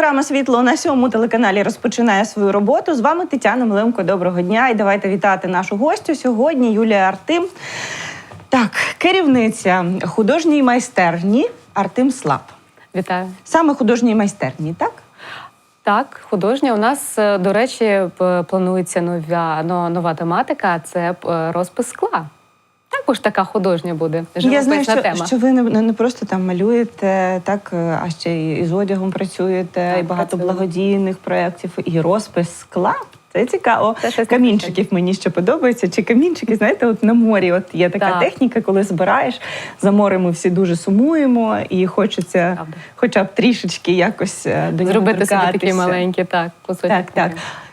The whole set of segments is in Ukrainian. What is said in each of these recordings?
Програма Світло на сьомому телеканалі розпочинає свою роботу. З вами Тетяна Миленко. Доброго дня. І давайте вітати нашу гостю сьогодні. Юлія Артим. Так, керівниця художньої майстерні Артим Слаб. Вітаю. Саме художньої майстерні, так? Так, художня. У нас, е, до речі, планується нова, нова тематика це розпис скла. Також така художня буде. Я знаю, що, тема. що ви не, не просто там малюєте, так, е, а ще й з одягом працюєте, Так, і багато благодійних проєктів, і розпис скла. Це цікаво. Це Камінчиків мені ще подобається. Чи камінчики, знаєте, от на морі от є така Так. техніка, коли збираєш. За морем ми всі дуже сумуємо, і хочеться Правда. хоча б трішечки якось е, до нього Зробити собі такі маленькі, так, кусочки. Так, так.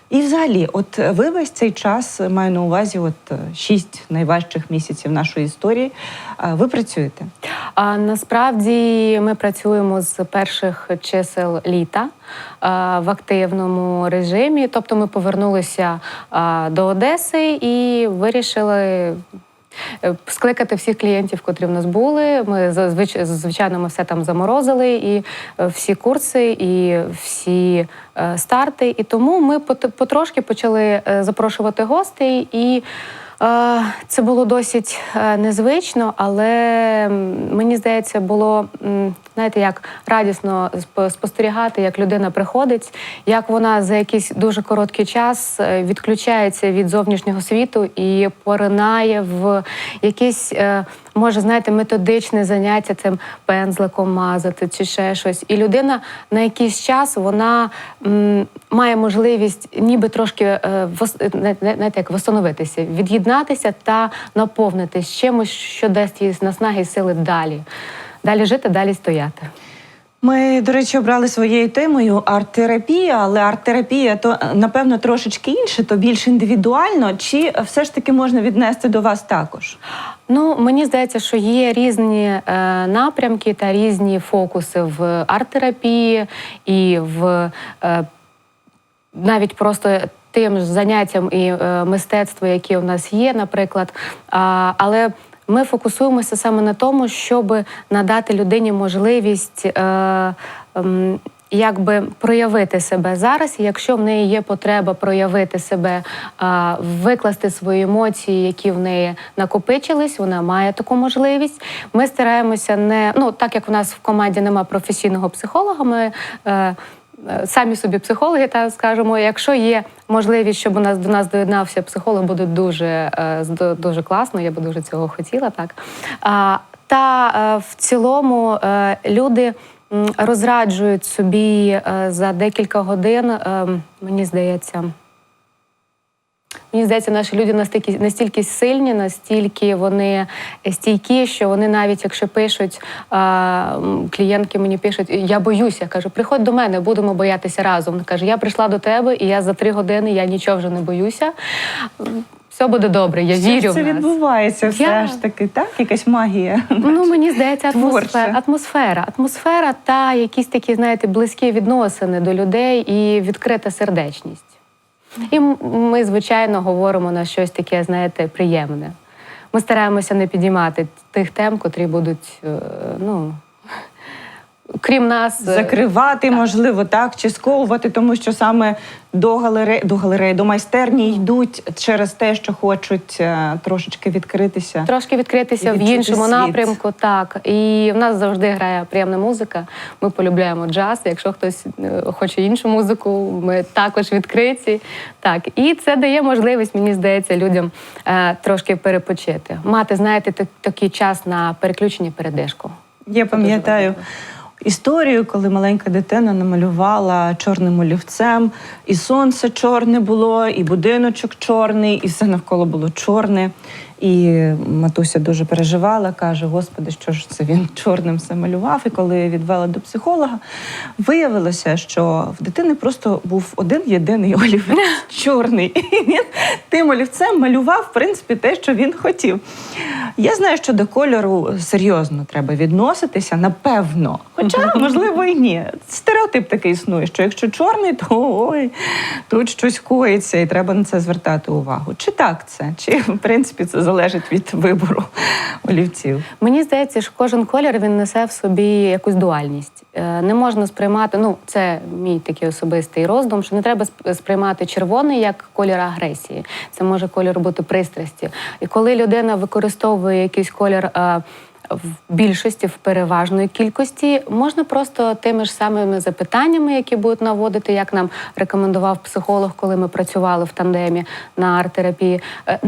І взагалі, от ви весь цей час маю на увазі, от е, шість найважчих місяців нашої історії. е, Ви працюєте. А насправді ми працюємо з перших чисел літа а, в активному режимі. Тобто ми повернулися а, до Одеси і вирішили. Е, Скликати всіх клієнтів, котрі в нас були. Ми зазвичай звичайно ми все там заморозили, і е, всі курси, і всі е, старти. І тому ми потрошки почали запрошувати гостей і. Це було досить е, незвично, але мені здається, було знаєте, як радісно спостерігати, як людина приходить, як вона за якийсь дуже короткий час е, відключається від зовнішнього світу і поринає в якийсь, е, може, знаєте, методичне заняття цим пензликом мазати чи ще щось. І людина на якийсь час вона м, має можливість ніби трошки е, вос- е, знаєте, як восстановитися, від'єднатися та наповнитися чимось, що дасть їй наснаги і сили далі. Далі жити, далі стояти. Ми, до речі, обрали своєю темою арт-терапія, але арт-терапія то е, напевно трошечки інше, то більш індивідуально, чи все ж таки можна віднести до вас також? Ну, мені здається, що є різні е, напрямки та різні фокуси в арт-терапії і в е, навіть просто тим заняттям і е, мистецтво, які у нас є, наприклад. А, але ми фокусуємося саме на тому, щоб надати людині можливість. Е, ем, Якби проявити себе зараз, якщо в неї є потреба проявити себе, а, викласти свої емоції, які в неї накопичились, вона має таку можливість. Ми стараємося не ну так як в нас в команді нема професійного психолога, ми е, е, самі собі психологи, та скажемо, якщо є можливість, щоб у нас до нас доєднався психолог, буде дуже, е, дуже класно. Я би дуже цього хотіла. Так та е, в цілому е, люди. Розраджують собі е, за декілька годин, е, мені здається, Мені здається, наші люди настільки настільки сильні, настільки вони стійкі, що вони навіть якщо пишуть а, клієнтки мені пишуть, я боюся. Я кажу, приходь до мене, будемо боятися разом. Каже, я прийшла до тебе, і я за три години я нічого вже не боюся. Все буде добре, я Що вірю це в нас. відбувається все Я- ж таки, так? Якась магія. Ну, мені здається, атмосфера, атмосфера, атмосфера та якісь такі, знаєте, близькі відносини до людей і відкрита сердечність. І ми, звичайно, говоримо на щось таке, знаєте, приємне. Ми стараємося не підіймати тих тем, котрі будуть, е, ну, крім нас, е, Закривати, можливо, так, чи сковувати, тому що саме до галереї, до галереї, до майстерні йдуть через те, що хочуть е, трошечки відкритися. Трошки відкритися в іншому світ. напрямку, так. І в нас завжди грає приємна музика. Ми полюбляємо джаз. Якщо хтось е, хоче іншу музику, ми також відкриті. Так, і це дає можливість, мені здається, людям трошки перепочити. Мати, знаєте, так- такий час на переключення передишку. Я пам'ятаю історію, коли маленька дитина намалювала чорним олівцем, і сонце чорне було, і будиночок чорний, і все навколо було чорне. І матуся дуже переживала, каже: Господи, що ж це він чорним все малював. І коли відвела до психолога, виявилося, що в дитини просто був один єдиний олівець чорний. І він тим олівцем малював, в принципі, те, що він хотів. Я знаю, що до кольору серйозно треба відноситися, напевно. Хоча, можливо, і ні. Стереотип такий існує, що якщо чорний, то ой, тут щось коїться, і треба на це звертати увагу. Чи так це? Чи в принципі це залежить від вибору олівців. Мені здається, що кожен колір він несе в собі якусь дуальність. Е, Не можна сприймати, ну це мій такий особистий роздум, що не треба сприймати червоний як колір агресії. Це може колір бути пристрасті. І коли людина використовує якийсь колір. В більшості, в переважної кількості можна просто тими ж самими запитаннями, які будуть наводити, як нам рекомендував психолог, коли ми працювали в тандемі на арт-терапії, е,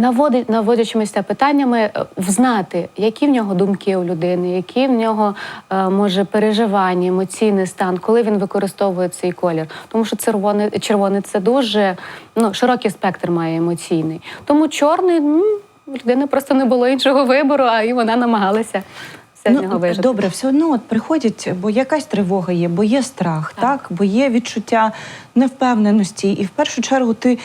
наводячимися питаннями, е, взнати, які в нього думки у людини, які в нього е, може переживання, емоційний стан, коли він використовує цей колір. Тому що червоний, червоний це дуже ну, широкий спектр має емоційний. Тому чорний людини просто не було іншого вибору, а і вона намагалася все з нього вижити. Ну, добре, все одно от приходять, бо якась тривога є, бо є страх, так. бо є відчуття невпевненості. І в першу чергу ти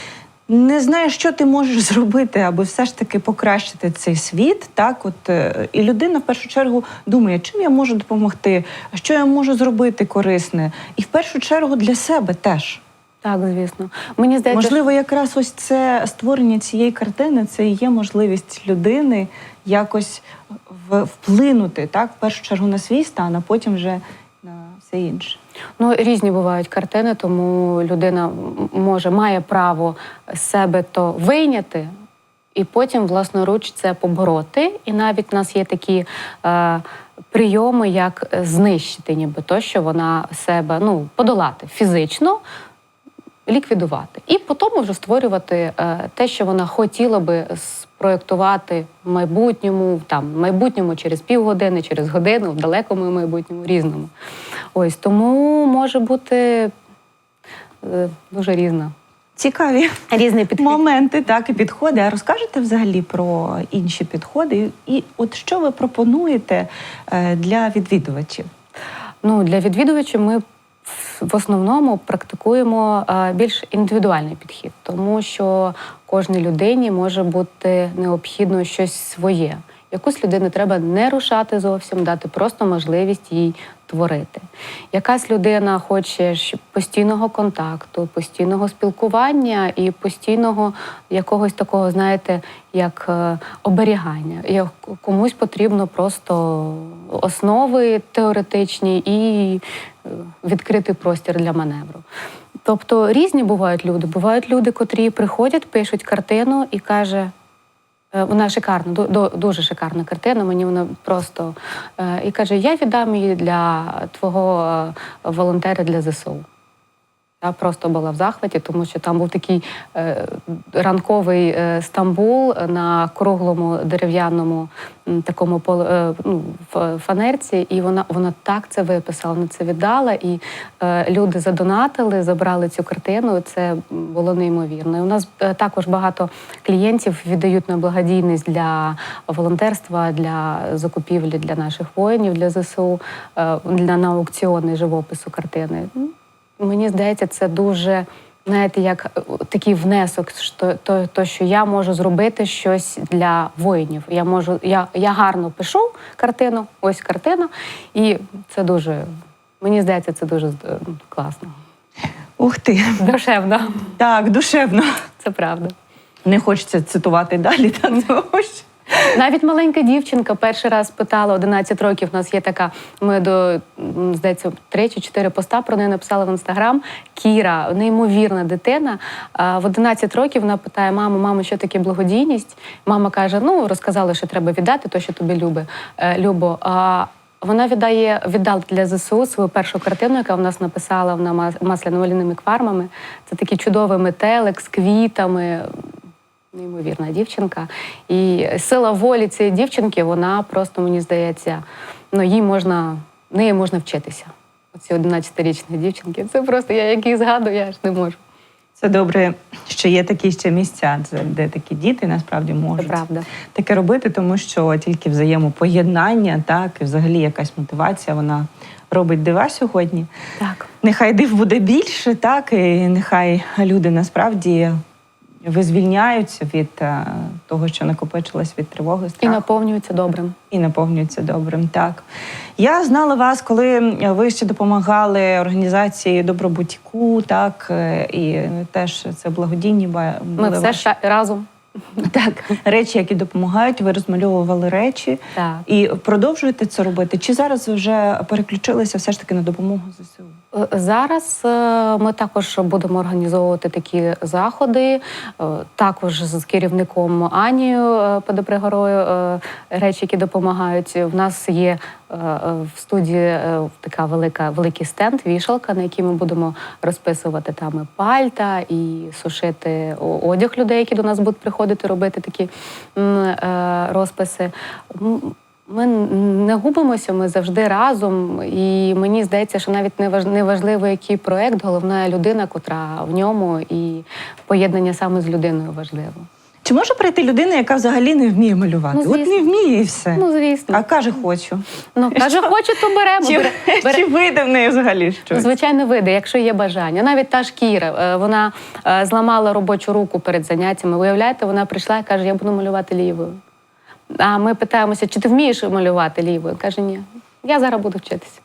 не знаєш, що ти можеш зробити, аби все ж таки покращити цей світ. Так, от е, і людина в першу чергу думає, чим я можу допомогти, що я можу зробити корисне, і в першу чергу для себе теж. Так, звісно. Мені здається, Можливо, якраз ось це створення цієї картини це і є можливість людини якось вплинути так, в першу чергу на свій стан, а потім вже на все інше. Ну, різні бувають картини, тому людина може має право себе то вийняти і потім власноруч це побороти. І навіть в нас є такі е, прийоми, як знищити, ніби то, що вона себе ну, подолати фізично. Ліквідувати і потім вже створювати е, те, що вона хотіла би спроєктувати в майбутньому, там в майбутньому через півгодини, через годину, в далекому майбутньому, різному. Ось тому може бути е, дуже різна. Цікаві Різний підхід. моменти, так і підходи. А розкажете взагалі про інші підходи? І от що ви пропонуєте е, для відвідувачів? Ну, для відвідувачів ми в- основному практикуємо е, більш індивідуальний підхід, тому що кожній людині може бути необхідно щось своє. Якусь людину треба не рушати зовсім, дати просто можливість їй творити. Якась людина хоче постійного контакту, постійного спілкування і постійного якогось такого, знаєте, як е, оберігання. Комусь потрібно просто основи теоретичні і відкритий простір для маневру. Тобто різні бувають люди. Бувають люди, котрі приходять, пишуть картину і каже. «Е, Вона шикарна, ду- ду- дуже шикарна картина. Мені вона просто е, і каже: Я віддам її для твого е, волонтера для ЗСУ. Я просто була в захваті, тому що там був такий е, ранковий е, Стамбул на круглому дерев'яному такому е, ну, фанерці, і вона, вона так це виписала, вона це віддала. І люди задонатили, забрали цю картину. Це було неймовірно. І у нас також багато клієнтів віддають на благодійність для волонтерства, для закупівлі для наших воїнів, для ЗСУ, для на аукціони живопису картини. Мені здається, це дуже, знаєте, як е, такий внесок, що то, то, що я можу зробити щось для воїнів. Я можу, я, я гарно пишу картину, ось картина, і це дуже, мені здається, це дуже е, класно. Ух ти, Душевно, так, душевно. це правда. Не хочеться цитувати далі, та тому що Навіть маленька дівчинка перший раз питала 11 років. У нас є така. Ми до здається, три чи чотири поста про неї написали в інстаграм. Кіра, неймовірна дитина. В 11 років вона питає: маму, мамо, що таке благодійність? Мама каже: Ну розказали, що треба віддати, то що тобі любить, е, любо. Вона віддає віддала для ЗСУ свою першу картину, яка в нас написала вона мас- масляно-олійними квармами. Це такий чудовий метелик з квітами. Неймовірна дівчинка. І сила волі цієї дівчинки, вона просто, мені здається, ну їй можна, неї можна вчитися. Оці 11-річні дівчинки. Це просто я як їх згадую, я ж не можу. це добре, що є такі ще місця, де такі діти насправді Це можуть правда. таке робити, тому що тільки взаємопоєднання, так і взагалі якась мотивація, вона робить дива сьогодні. Так. Нехай див буде більше, так і нехай люди насправді визвільняються від е, того, що накопичилось від тривоги, І страху. наповнюється добрим. і наповнюється добрим. Так я знала вас, коли ви ще допомагали організації Добробутіку, так е, і теж це благодійні ба- Ми були все ваші- ша- разом. Так, речі, які допомагають, ви розмальовували речі Так. і продовжуєте це робити? Чи зараз ви вже переключилися все ж таки на допомогу ЗСУ? Е, Зараз е, ми також будемо організовувати такі заходи, е, також з керівником Анією Подопригорою, речі, які допомагають. В нас є в студії така велика великий стенд, вішалка, на якій ми будемо розписувати там і пальта і сушити одяг людей, які до нас будуть приходити робити такі розписи. Ми не губимося, ми завжди разом. І мені здається, що навіть не важ- не важливо, який проект, головна людина, котра в ньому, і поєднання саме з людиною важливо. Чи може прийти людина, яка взагалі не вміє малювати? Ну, От не вміє і все. Ну, звісно. а каже, хочу. Ну, каже, хочу, то беремо. Чи, Бере- чи вийде в неї взагалі щось? Звичайно, вийде, якщо є бажання. Навіть та шкіра, е, вона е, зламала робочу руку перед заняттями. Виявляєте, вона прийшла і каже, я буду малювати лівою. А ми питаємося, чи ти вмієш малювати лівою? Каже, ні. Я зараз буду вчитися.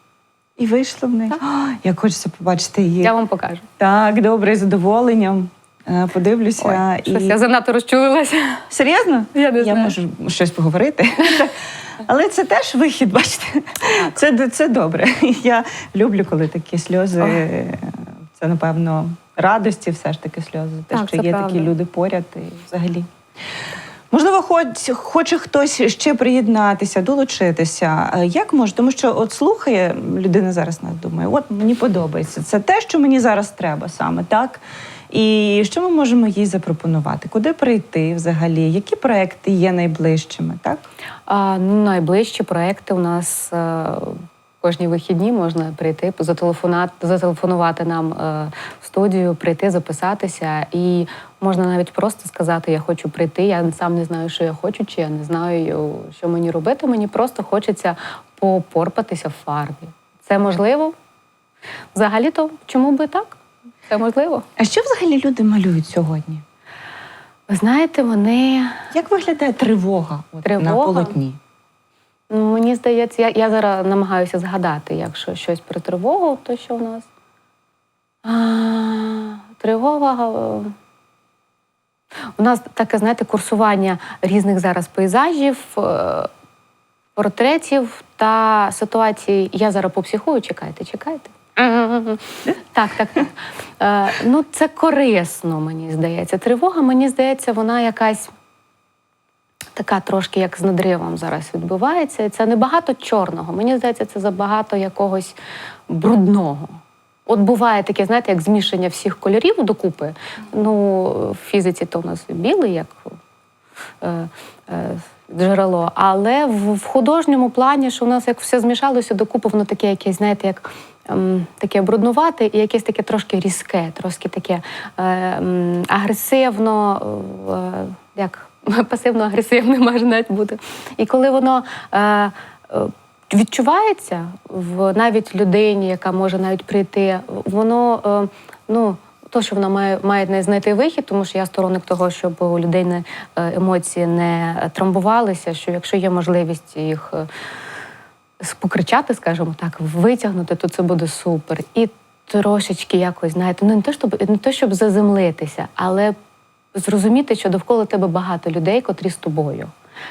І вийшло в неї. О, як хочеться побачити її. Я вам покажу. Так, добре, з задоволенням. Е, Подивлюся. і... Щось я занадто розчулилася. Серйозно? Я не знаю. можу щось поговорити. Але це теж вихід, бачите. Це, це добре. Я люблю, коли такі сльози. Це, напевно, радості, все ж таки сльози. Те, Так, що є правда. такі люди поряд і взагалі. Можливо, хоч, хоче хтось ще приєднатися, долучитися. Е, Як може? Тому що от слухає людина зараз нас думає, от мені подобається. Це те, що мені зараз треба саме, так? І що ми можемо їй запропонувати? Куди прийти взагалі? Які проекти є найближчими, так? А, ну, найближчі проекти у нас е, кожні вихідні можна прийти, зателефонувати, зателефонувати нам е, в студію, прийти, записатися. І можна навіть просто сказати: Я хочу прийти. Я сам не знаю, що я хочу, чи я не знаю, що мені робити. Мені просто хочеться попорпатися в фарбі. Це можливо? Взагалі-то чому би так? Це можливо. А що взагалі люди малюють сьогодні? Ви знаєте, вони Як виглядає тривога, от, на полотні? Мені здається, я, я зараз намагаюся згадати, якщо щось про тривогу, то що в нас? А, тривога. е, У нас таке, знаєте, курсування різних зараз пейзажів, е, портретів та ситуацій. Я зараз попсихую, чекайте, чекайте. Так, так, так. Е, ну, це корисно, мені здається. Тривога, мені здається, вона якась така трошки як з надривом зараз відбувається. Це не багато чорного. Мені здається, це забагато якогось брудного. От буває таке, знаєте, як змішання всіх кольорів докупи. Ну, в фізиці то у нас білий, як е, е, джерело. Але в, в художньому плані, що у нас як все змішалося докупи, воно таке якесь, знаєте, як ем, таке бруднувате і якесь таке трошки різке, трошки таке е, агресивно, е, як пасивно-агресивне може навіть бути. І коли воно. Е, е, Відчувається в навіть людині, яка може навіть прийти, воно е, ну то, що вона має має не знайти вихід, тому що я сторонник того, щоб у людей емоції не трамбувалися. Що якщо є можливість їх е, покричати, скажімо так, витягнути, то це буде супер. І трошечки якось, знаєте, ну не те, щоб не те, щоб заземлитися, але зрозуміти, що довкола тебе багато людей, котрі з тобою,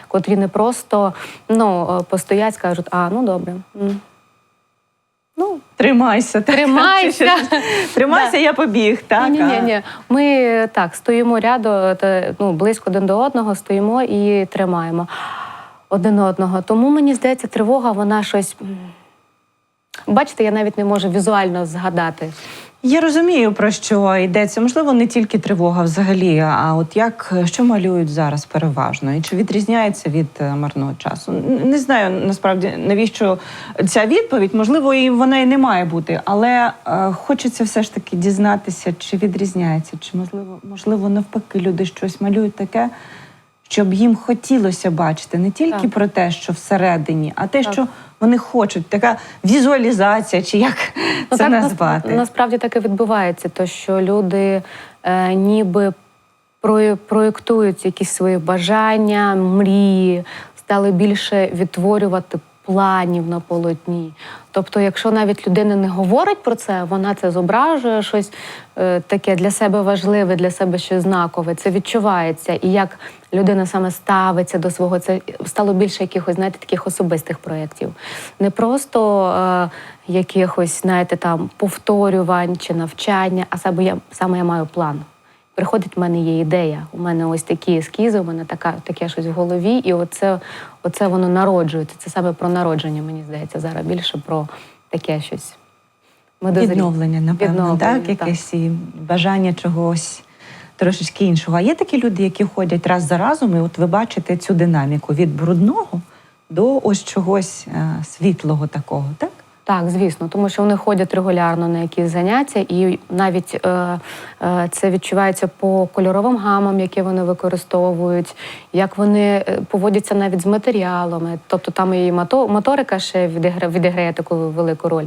котрі не просто ну, е, постоять, скажуть, а ну добре. Ну, Тримайся, так? Тримайся. Тримайся, я побіг, так? Ні, ні, ні. Ми так стоїмо рядом, ну, близько один до одного, стоїмо і тримаємо один одного. Тому мені здається, тривога, вона щось. Бачите, я навіть не можу візуально згадати. Я розумію, про що йдеться. Можливо, не тільки тривога взагалі, а от як що малюють зараз переважно, і чи відрізняється від е, марного часу? Не знаю насправді навіщо ця відповідь. Можливо, і вона і не має бути, але е, хочеться все ж таки дізнатися, чи відрізняється, чи можливо, можливо, навпаки, люди щось малюють таке, щоб їм хотілося бачити не тільки Так. про те, що всередині, а те, Так. що вони хочуть. Така візуалізація, чи як це Ну, так, нас- назвати. насправді так і відбувається, то що люди е, ніби про проєктують якісь свої бажання, мрії, стали більше відтворювати планів на полотні. Тобто, якщо навіть людина не говорить про це, вона це зображує, щось е, таке для себе важливе, для себе щось знакове. Це відчувається. І як людина саме ставиться до свого, це стало більше якихось, знаєте, таких особистих проєктів. Не просто е, якихось, знаєте, там повторювань чи навчання, а саме я, саме я маю план. Приходить, в мене є ідея. У мене ось такі ескізи, у мене така, таке щось в голові, і оце, оце воно народжується. Це саме про народження, мені здається, зараз більше про таке щось. Ми дозрі- Відновлення, напевно, Відновлення, так? Якесь і бажання чогось трошечки іншого. А є такі люди, які ходять раз за разом, і от ви бачите цю динаміку від брудного до ось чогось е, світлого такого, так? Так, звісно, тому що вони ходять регулярно на якісь заняття, і навіть е, е, це відчувається по кольоровим гамам, які вони використовують, як вони е, поводяться навіть з матеріалами. Тобто там і моторика ще відіграє, відіграє таку велику роль.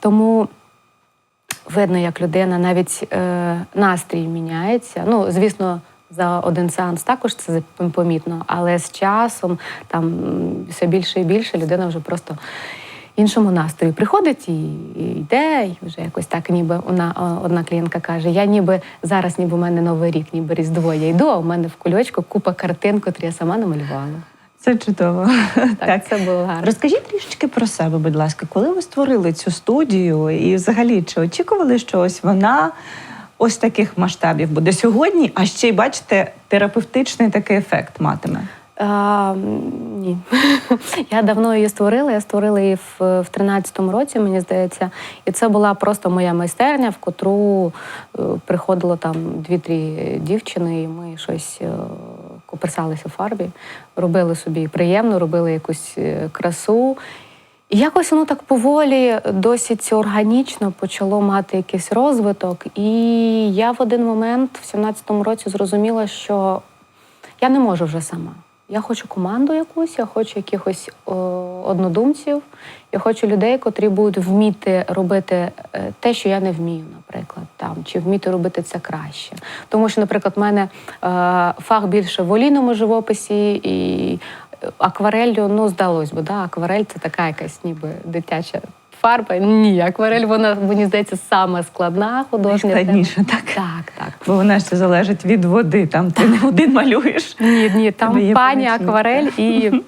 Тому видно, як людина навіть е, настрій міняється. Ну, звісно. За один сеанс також це помітно, але з часом там все більше і більше людина вже просто іншому настрою приходить і, і йде, і вже якось так, ніби вона одна клієнтка каже: я ніби зараз, ніби у мене новий рік, ніби різдво. Я йду, а в мене в кульочку купа картин, котрі я сама намалювала. Це чудово. Так, це було гарно. Розкажіть трішечки про себе, будь ласка, коли ви створили цю студію, і взагалі чи очікували, що ось вона ось таких масштабів буде сьогодні, а ще й бачите, терапевтичний такий ефект матиме? А, ні. я давно її створила. Я створила її в, в 13-му році, мені здається. І це була просто моя майстерня, в котру е, приходило там дві-три дівчини, і ми щось е, куперсалися в фарбі, робили собі приємно, робили якусь е, красу. І якось воно так поволі, досить органічно почало мати якийсь розвиток. І я в один момент, в 17-му році, зрозуміла, що я не можу вже сама. Я хочу команду якусь, я хочу якихось о, однодумців, я хочу людей, котрі будуть вміти робити е, те, що я не вмію, наприклад, там, чи вміти робити це краще. Тому що, наприклад, в мене е, фах більше в олійному живописі і аквареллю, ну, здалось би, да? акварель це така якась ніби дитяча фарба. Ні, акварель, вона, мені здається, саме складна художня. тема. Так? Так, так. Бо вона ще залежить від води. Там ти не один малюєш. Ні, ні, там пані акварель і.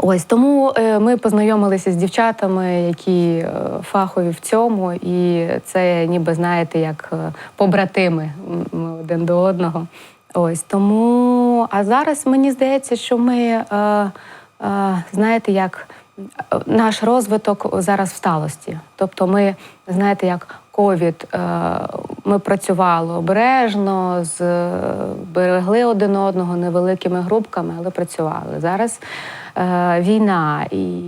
Ось тому е, ми познайомилися з дівчатами, які е, фахові в цьому, і це ніби знаєте, як е, побратими ми один до одного. Ось тому. А зараз мені здається, що ми знаєте, як наш розвиток зараз в сталості. Тобто, ми знаєте, як ковід, е, ми працювали обережно, з, берегли один одного невеликими групками, але працювали. Зараз е, війна, і,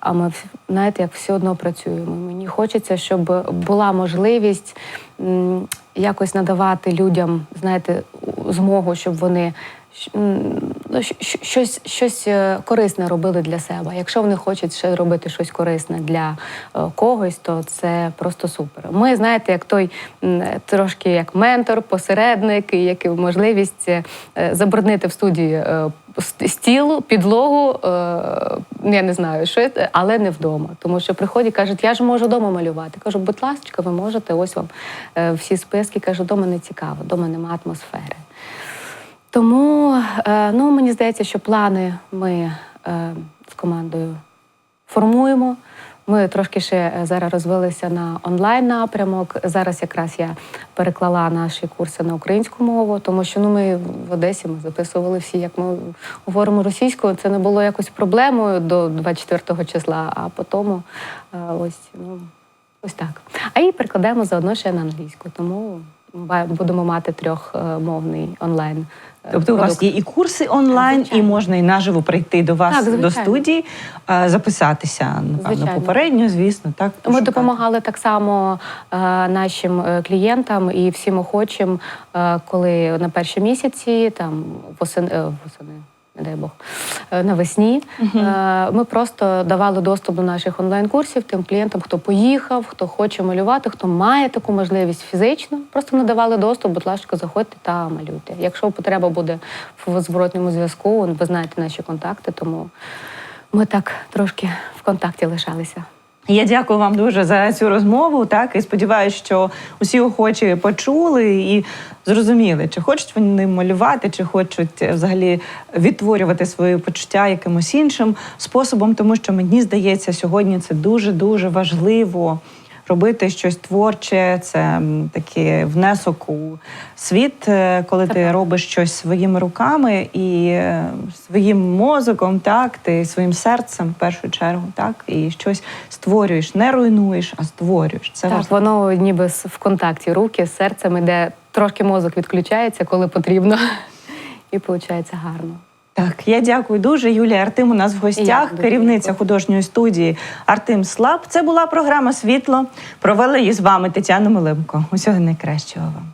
а ми знаєте, як все одно працюємо. Мені хочеться, щоб була можливість якось надавати людям, знаєте, змогу, щоб вони ну, щось, щось е, корисне робили для себе. Якщо вони хочуть ще робити щось корисне для е, когось, то це просто супер. Ми знаєте, як той трошки як ментор, посередник, і як можливість е, забруднити в студії стіл, підлогу. Я не знаю, що але не вдома. Тому що приходять, кажуть, я ж можу вдома малювати. Кажу, будь ласка, ви можете, ось вам всі списки. Кажу, вдома не цікаво, вдома нема атмосфери. Тому е, ну, мені здається, що плани ми е, з командою формуємо. Ми трошки ще е, зараз розвилися на онлайн напрямок. Зараз якраз я переклала наші курси на українську мову, тому що ну ми в Одесі ми записували всі, як ми говоримо російською. Це не було якось проблемою до 24 числа, а потім е, ось ну ось так. А і перекладаємо заодно ще на англійську. Тому будемо мати трьохмовний онлайн. е, Тобто у вас є і курси онлайн, Звичайно. і можна і наживо прийти до вас Так, до студії, е, записатися, напевно, Звичайно. попередньо, звісно, так. Ми допомагали так само е, нашим е, клієнтам і всім охочим, е, коли на перші місяці, там восени, е, дай Бог, е, навесні, е, ми просто давали доступ до наших онлайн-курсів тим клієнтам, хто поїхав, хто хоче малювати, хто має таку можливість фізично. Просто надавали доступ, будь ласка, заходьте та малюйте. Якщо потреба буде в зворотньому зв'язку, ви знаєте наші контакти, тому. ми так трошки в контакті лишалися. Я дякую вам дуже за цю розмову. Так і сподіваюся, що усі охочі почули і зрозуміли, чи хочуть вони малювати, чи хочуть е, взагалі відтворювати свої почуття якимось іншим способом, тому що мені здається, сьогодні це дуже дуже важливо. Робити щось творче, це такий внесок у світ, е, коли ти робиш щось своїми руками і е, своїм мозоком, так, ти своїм серцем в першу чергу, так, і щось створюєш, не руйнуєш, а створюєш. Це так, важливо. воно ніби в контакті руки з серцем, де трошки мозок відключається, коли потрібно. І виходить гарно. Так, я дякую дуже. Юлія Артим у нас в гостях, я керівниця дякую. художньої студії Артем Слаб. Це була програма Світло. Провели її з вами Тетяна Милимко. Усього найкращого вам.